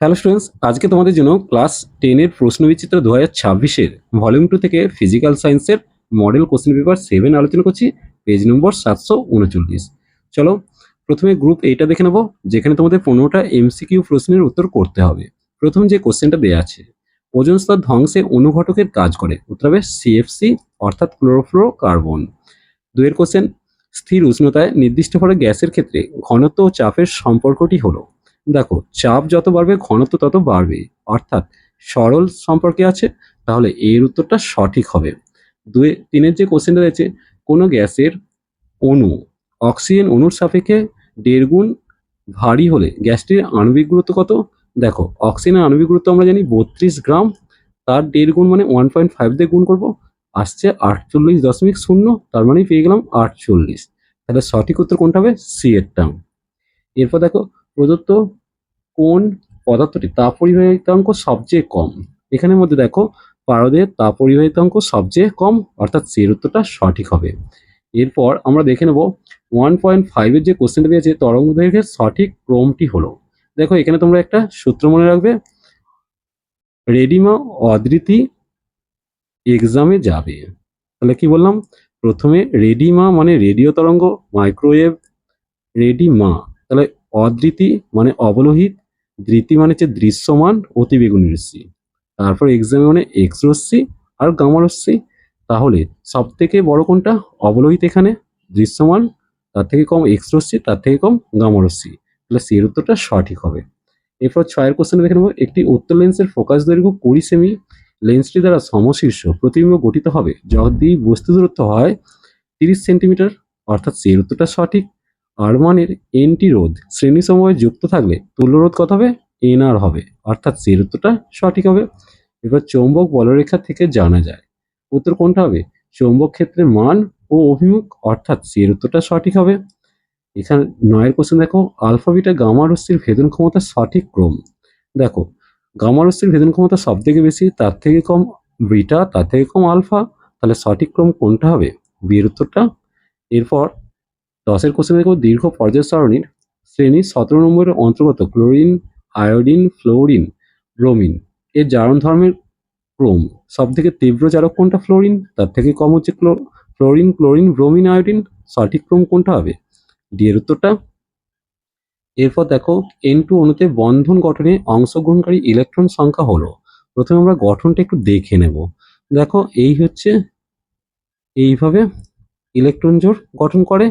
Hello students আজকে তোমাদের জন্য ক্লাস টেনের প্রশ্নবিচিত্র দু হাজার ছাব্বিশের ভলিউম টু থেকে ফিজিক্যাল সায়েন্সের মডেল কোশ্চেন পেপার সেভেন আলোচনা করছি পেজ নম্বর সাতশো উনচল্লিশ। চলো, প্রথমে গ্রুপ এইটা দেখে নেব, যেখানে তোমাদের পনেরোটা এমসিকিউ প্রশ্নের উত্তর করতে হবে। প্রথম যে কোশ্চেনটা দেওয়া আছে, ওজন স্তর ধ্বংসে অনুঘটকের কাজ করে, উত্তর হবে সিএফসি অর্থাৎ ক্লোরোফ্লোরো কার্বন দুয়ের কোশ্চেন স্থির উষ্ণতায় নির্দিষ্ট ফলে গ্যাসের ক্ষেত্রে ঘনত্ব ও চাপের সম্পর্কটি হলো। দেখো, চাপ যত বাড়বে, ঘনত্ব তত বাড়বে। অর্থাৎ সরল সম্পর্কে আছে, তাহলে এর উত্তরটা সঠিক হবে। দুই, তিনের যে কোশ্চেনটা রয়েছে, কোনো গ্যাসের অণু, অক্সিজেন অণুর সাপেক্ষে দেড় গুণ ভারী হলে গ্যাসটির আণবিক গুরুত্ব কত? দেখো, অক্সিজেনের আণবিক গুরুত্ব আমরা জানি বত্রিশ গ্রাম, তার দেড় গুণ মানে ওয়ান পয়েন্ট ফাইভ দিয়ে গুণ করব, আসছে আটচল্লিশ দশমিক শূন্য, তার মানে পেয়ে গেলাম আটচল্লিশ। তাহলে সঠিক উত্তর কোনটা হবে? সি এরটা। এরপর দেখো, প্রদত্ত কোন পদার্থটি তাপ পরিবাহিতাঙ্ক সবচেয়ে কম? এখানের মধ্যে দেখো পারদের তাপ পরিবাহিতাঙ্ক সবচেয়ে কম, অর্থাৎ সের উত্তরটা সঠিক হবে। এরপর আমরা দেখে নেব ওয়ান পয়েন্ট ফাইভের যে কোশ্চেনটা দিয়েছে তরঙ্গ দৈর্ঘ্যের সঠিক ক্রমটি হলো। দেখো, এখানে তোমরা একটা সূত্র মনে রাখবে, রেডিমা অদৃতি এক্সামে যাবে। তাহলে কি বললাম? প্রথমে রেডিমা মানে রেডিও তরঙ্গ মাইক্রোওয়েভ রেডিমা। তাহলে অদৃতি মানে অবলোহিত ধৃতি মানে হচ্ছে দৃশ্যমান অতিবেগুনি রশ্মি তারপর এক্সামে মানে এক্স রশ্মি আর গামা রশ্মি। তাহলে সব থেকে বড় কোনটা? অবলোহিত এখানে, দৃশ্যমান, তার থেকে কম এক্স রশ্মি, তার থেকে কম গামা রশ্মি। তাহলে সেই উত্তরটা সঠিক হবে। এরপর ছয়ের কোশ্চেনে দেখে নেব, একটি উত্তর লেন্সের ফোকাস দৈর্ঘ্য কুড়ি সেমি। লেন্সটি দ্বারা সমশীর্ষ, প্রতিবিম্ব গঠিত হবে। যদি বস্তু দূরত্ব হয় তিরিশ সেন্টিমিটার, অর্থাৎ সেই উত্তরটা সঠিক। আর মানের এনটি রোধ শ্রেণি সময়ে যুক্ত থাকলে তুল্য রোধ কত হবে? এন আর হবে। অর্থাৎ উত্তরটা সঠিক হবে। এবার চৌম্বক বলরেখা থেকে জানা যায়। উত্তর কোনটা হবে? চৌম্বক ক্ষেত্রের মান ও অভিমুখ, অর্থাৎ উত্তরটা সঠিক হবে। এখানে নয়ের কোশ্চেন দেখো। আলফা, বিটা, গামা ভেদন ক্ষমতা সঠিক ক্রম। দেখো, গামা, রশ্মির ভেদন ক্ষমতা সব থেকে বেশি, তার থেকে কম বিটা, তার থেকে কম আলফা। তাহলে সঠিক ক্রম কোনটা হবে? বিয়ের উত্তরটা। এরপর দশের কোশ্চেন দেখো দীর্ঘ পর্যায় সারণীর শ্রেণি সতেরো নম্বরের অন্তর্গত ক্লোরিন, আয়োডিন, ফ্লোরিন, ব্রোমিন। এর জারণ ধর্মের ক্রোম। সব থেকে তীব্র জারক কোনটা ফ্লোরিন? তার থেকে কম হচ্ছে ক্লো ফ্লোরিন, ক্লোরিন, ব্রোমিন, আয়োডিন। সঠিক ক্রম কোনটা হবে? ডি এর উত্তরটা। এরপর দেখো এন টু অণুতে বন্ধন গঠনে অংশগ্রহণকারী ইলেকট্রন সংখ্যা হলো। প্রথমে আমরা গঠনটা একটু দেখে নেব। দেখো, এই হচ্ছে এইভাবে ইলেকট্রন জোড় গঠন করে।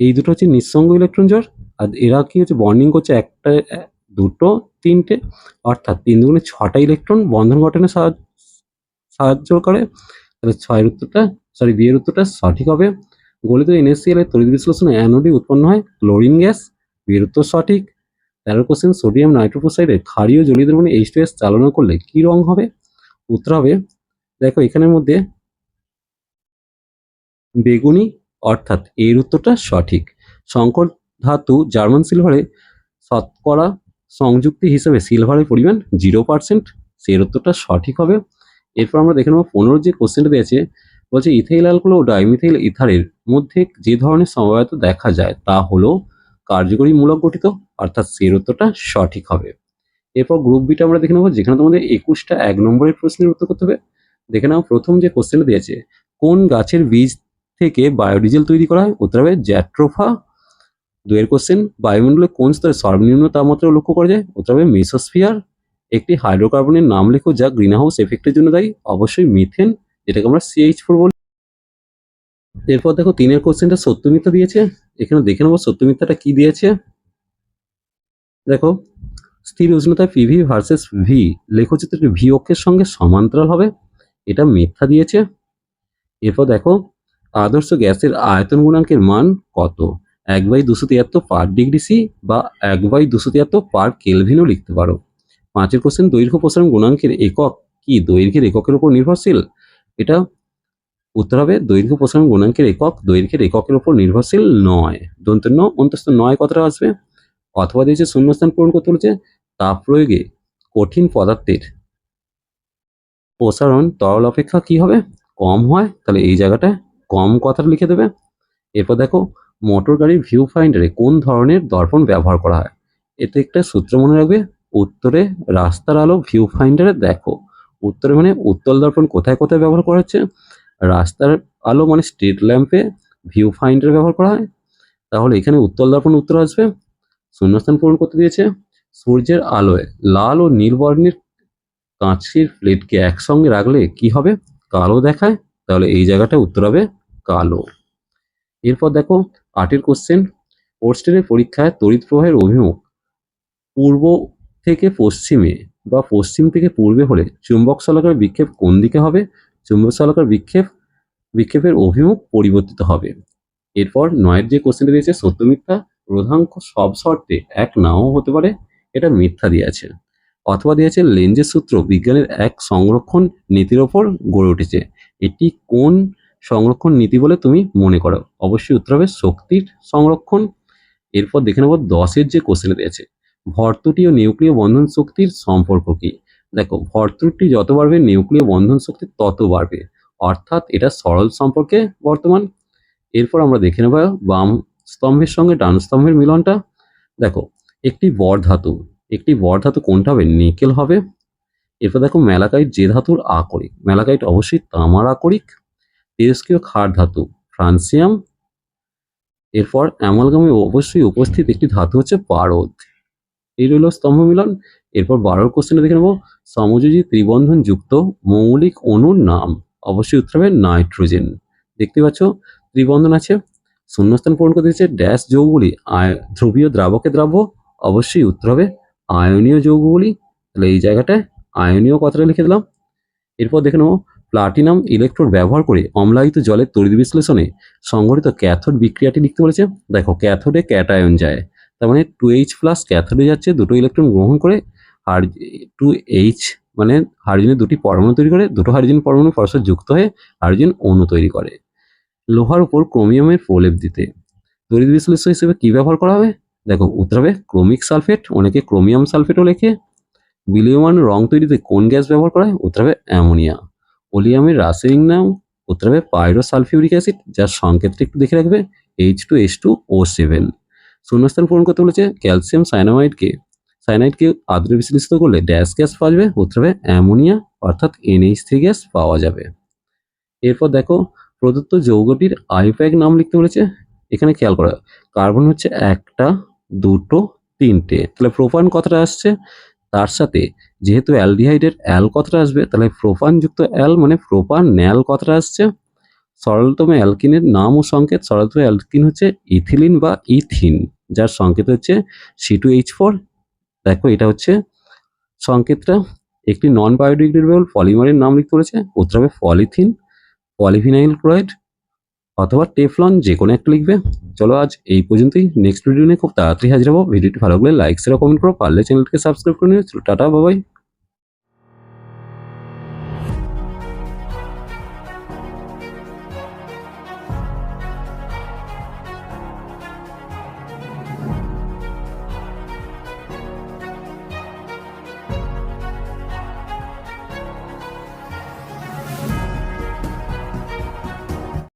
এই দুটো হচ্ছে নিঃসঙ্গ ইলেকট্রন জোড় আর এরা কি হচ্ছে বন্ডিং করছে একটা, দুটো, তিনটে, অর্থাৎ তিন দুগুণে ছটা ইলেকট্রন বন্ধন গঠনে সাহায্য করে। তাহলে ছয়ের উত্তরটা সরি বিয়ের উত্তরটা সঠিক হবে। গলিত এনএসসিএল এর তড়িৎ বিশ্লেষণে অ্যানোডি উৎপন্ন হয় ক্লোরিন গ্যাস বিয়ের উত্তর সঠিক। তেরো কোশ্চেন সোডিয়াম নাইট্রোফোসাইডে ক্ষারীয় জলীয় দ্রবণে এইচ টু এস চালনা করলে কি রং হবে? উত্তর হবে, দেখো এখানের মধ্যে বেগুনি অর্থাৎ এর উত্তরটা সঠিক। সংকর ধাতু জার্মান সিলভারে শতকরা সংযুক্তি হিসেবে সিলভারের পরিমাণ জিরো পার্সেন্ট সেই উত্তরটা সঠিক হবে। এরপর আমরা দেখে নেব পনেরো যে কোশ্চেনটা দিয়েছে, বলছে ইথাইল অ্যালকোহল ও ডাইমিথাইল ইথারের মধ্যে যে ধরনের সমবায়ত দেখা যায় তা হলো কার্যকরী মূলক গঠিত, অর্থাৎ সেই উত্তরটা সঠিক হবে। এরপর গ্রুপ বিটা আমরা দেখে নেব, যেখানে তোমাদের একুশটা এক নম্বরের প্রশ্নের উত্তর করতে হবে। দেখে নাও প্রথম যে কোশ্চেনটা দিয়েছে, কোন গাছের বীজ থেকে বায়োডিজেল তৈরি করা হয়। উত্তর হবে জ্যাট্রোফা। দুয়ের কোশ্চেন বায়ুমণ্ডলে কোন স্তরে সর্বনিম্ন তাপমাত্রা লক্ষ্য করা যায়? উত্তর হবে মেসোস্ফিয়ার। একটি হাইড্রোকার্বনের নাম লেখো যা গ্রিনহাউস এফেক্টের জন্য দায়ী। অবশ্যই মিথেন যেটাকে আমরা সিএইচ ফোর বলি। এরপর দেখো তিনের কোশ্চেনটা সত্য মিথ্যা দিয়েছে। এখানে দেখে নেব সত্য মিথ্যাটা কি দিয়েছে। দেখো, স্থির উষ্ণতায় পিভি ভার্সেস ভি লেখচিত্রটি ভি অক্ষের সঙ্গে সমান্তরাল হবে। এটা মিথ্যা দিয়েছে। এরপর দেখো আদর্শ গ্যাসের আয়তন গুণাঙ্কের মান কত? এক বাই দুশো তিয়াত্তর পার ডিগ্রি সি বা এক বাই দুশো তিয়াত্তর পার কেলভিনও লিখতে পারো। পাঁচের কোশ্চেন দৈর্ঘ্য প্রসারণ গুণাঙ্কের একক কি? দৈর্ঘ্যের এককের উপর নির্ভরশীল? এটা উত্তর হবে, দৈর্ঘ্য প্রসারণ গুণাঙ্কের একক দৈর্ঘ্যের এককের উপর নির্ভরশীল নয়। দন্তন্য অন্তস্থ নয় কথাটা আসবে? অথবা দিয়েছে শূন্যস্থান পূরণ করতে বলেছে তাপ প্রয়োগে কঠিন পদার্থের প্রসারণ তরল অপেক্ষা কি হবে? কম হয়, তাহলে এই জায়গাটায় কম কথাটা লিখে দেবে। এরপর দেখো মোটর গাড়ির ভিউ ফাইন্ডারে কোন ধরনের দর্পণ ব্যবহার করা হয়? এতে একটা সূত্র মনে রাখবে, উত্তরে রাস্তার আলো ভিউ ফাইন্ডারে দেখো। উত্তরে মানে উত্তল দর্পণ কোথায় কোথায় ব্যবহার করা হচ্ছে? রাস্তার আলো মানে স্ট্রিট ল্যাম্পে ভিউ ফাইন্ডার ব্যবহার করা হয়। তাহলে এখানে উত্তল দর্পণ উত্তর আসবে, শূন্যস্থান পূরণ করতে দিয়েছে। সূর্যের আলোয় লাল ও নীল বর্ণের কাঁচের প্লেটকে একসঙ্গে রাখলে কি হবে? কালো দেখায়। তাহলে এই জায়গাটা উত্তর হবে কালো। এরপর দেখো আটের কোশ্চেন পোস্টের পরীক্ষায় তড়িৎ প্রবাহের অভিমুখ পূর্ব থেকে পশ্চিমে বা পশ্চিম থেকে পূর্বে হলে চুম্বক শলাকার বিক্ষেপ কোন দিকে হবে? চুম্বক শলাকার বিক্ষেপ, বিক্ষেপের অভিমুখ পরিবর্তিত হবে। এরপর নয়ের যে কোশ্চেনটা দিয়েছে, সত্য মিথ্যা, রোধাঙ্ক সব শর্তে এক নাও হতে পারে, এটা মিথ্যা দিয়েছে। অথবা দিয়েছে লেন্সের সূত্র বিজ্ঞানের এক সংরক্ষণ নীতির ওপর গড়ে উঠেছে। এটি কোন সংরক্ষণ নীতি বলে তুমি মনে করো? অবশ্যই উত্তর হবে শক্তির সংরক্ষণ। এরপর দেখে নেব দশের যে কোশ্চেন দিয়েছে ভর্তুটি ও নিউক্লিয় বন্ধন শক্তির সম্পর্ক কি? দেখো ভর্তুটি যত বাড়বে, নিউক্লিয় বন্ধন শক্তি তত বাড়বে। অর্থাৎ এটা সরল সম্পর্কে বর্তমান। এরপর আমরা দেখে নেব বাম স্তম্ভের সঙ্গে ডান স্তম্ভের মিলনটা। দেখো, একটি বর ধাতু একটি বর ধাতু কোনটা হবে? নিকেল হবে। এরপর দেখো ম্যালাকাইট যে ধাতুর আকরিক। ম্যালাকাইট অবশ্যই তামার আকরিক তেজস্ক্রিয় ক্ষার ধাতু, ফ্রান্সিয়াম। এরপর অ্যামালগামে অবশ্যই উপস্থিত একটি ধাতু হচ্ছে পারদ এই রইল স্তম্ভ মিলন এরপর বারোর কোশ্চেনে দেখে নেব, সমযোজী ত্রিবন্ধন যুক্ত মৌলিক অণুর নাম, অবশ্যই উত্তর হবে নাইট্রোজেন। দেখতে পাচ্ছ, ত্রিবন্ধন আছে, শূন্যস্থান পূরণ করতে দিচ্ছে ড্যাশ যৌগগুলি, আয়- ধ্রুবীয় দ্রাবকে দ্রাব্য, অবশ্যই উত্তর হবে আয়নীয় যৌগগুলি। তাহলে এই জায়গাটায় আয়নীয় কথাটা লিখে দিলাম। এরপর দেখে নেব প্লাটিনাম ইলেকট্রোড ব্যবহার করে অম্লায়িত জলের তড়িৎ বিশ্লেষণে সংঘটিত ক্যাথোড বিক্রিয়াটি লিখতে বলেছে। দেখো ক্যাথোডে ক্যাটায়ন যায়, তার মানে টু এইচ প্লাস ক্যাথোডে যাচ্ছে, দুটো ইলেকট্রন গ্রহণ করে, আর টু এইচ মানে হাইড্রোজেনের দুটি পরমাণু তৈরি করে, দুটো হাইড্রোজেন পরমাণু পরস্পর যুক্ত হয়ে হাইড্রোজেন অণু তৈরি করে। লোহার উপর ক্রোমিয়ামের প্রলেপ দিতে। তড়িৎ বিশ্লেষণ হিসেবে কী ব্যবহার করা হবে? দেখো, উত্তর হবে ক্রোমিক সালফেট অনেকে ক্রোমিয়াম সালফেটও লেখে। বিলিয়মান রং তৈরিতে কোন গ্যাস ব্যবহার করা হয়? উত্তর হবে অ্যামোনিয়া। ওলিয়ামের রাসায়নিক নাম উত্তর হবে পাইরোসালফিউরিক অ্যাসিড যার সংকেতটা একটু দেখে রাখবে H two H two O seven শূন্যস্থান পূরণ করতে বলেছে ক্যালসিয়াম সাইনামাইডকে। সাইনাইডকে আদ্র বিশ্লেষিত করলে ড্যাশ গ্যাস পাওয়া যাবে উত্তর হবে অ্যামোনিয়া, অর্থাৎ এনএইচ থ্রি গ্যাস পাওয়া যাবে। এরপর দেখো, প্রদত্ত যৌগটির আইপ্যাক নাম লিখতে বলেছে। এখানে খেয়াল করা, কার্বন হচ্ছে একটা, দুটো, তিনটে। তাহলে প্রোপান কথাটা আসছে? তার সাথে যেহেতু অ্যালডিহাইডের অ্যাল কথাটা আসবে, তাহলে প্রোপান যুক্ত অ্যাল মানে প্রোপান ন্যাল কথাটা আসছে? সরলতম অ্যালকিনের নাম ও সংকেত, সরলতম অ্যালকিন হচ্ছে ইথিলিন বা ইথিন, যার সংকেত হচ্ছে সি টু এইচ ফোর দেখো এটা হচ্ছে সংকেতটা, একটি নন বায়োডিগ্রেডেবল পলিমারের নাম লিখতে বলেছে, উত্তর হবে পলিথিন পলিভিনাইল ক্লোরাইড অথবা টেফলন যে কোনো একটা লিখবে। চলো আজ এই পর্যন্তই। নেক্সট ভিডিও নিয়ে খুব তাড়াতাড়ি হাজির হব। ভিডিওটি ভালো লাগলে লাইক শেয়ার কমেন্ট করো। পারলে চ্যানেলটিকে সাবস্ক্রাইব করে চলো, টাটা বাবাই